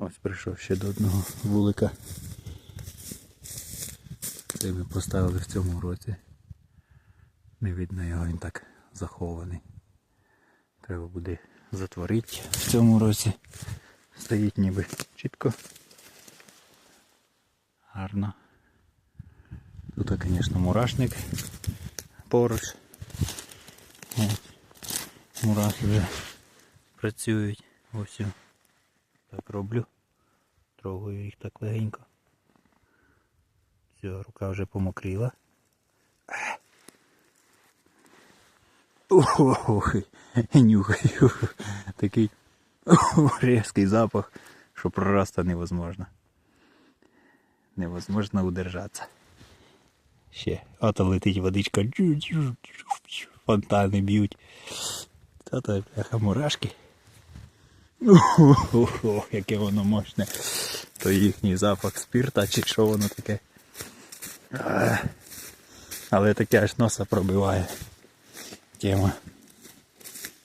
Ось прийшов ще до одного вулика. Цей ми поставили в цьому році. Не видно його, він так захований. Треба буде затворити в цьому році. Стоїть ніби чітко. Гарно. Тут, звісно, мурашник поруч. Мурахи вже працюють. Ось так роблю. Трогаю їх так легенько. Все, рука вже помокріла. Ох, нюхаю. Такий різкий запах, що прорasta невозможно. Невозможно удержатися. Ще. Ото летить водичка. Фонтани б'ють. Та то бляха мурашки. Ого, яке воно мощне. То їхній запах спірта чи що воно таке. Але таке аж носа пробиває. Тема.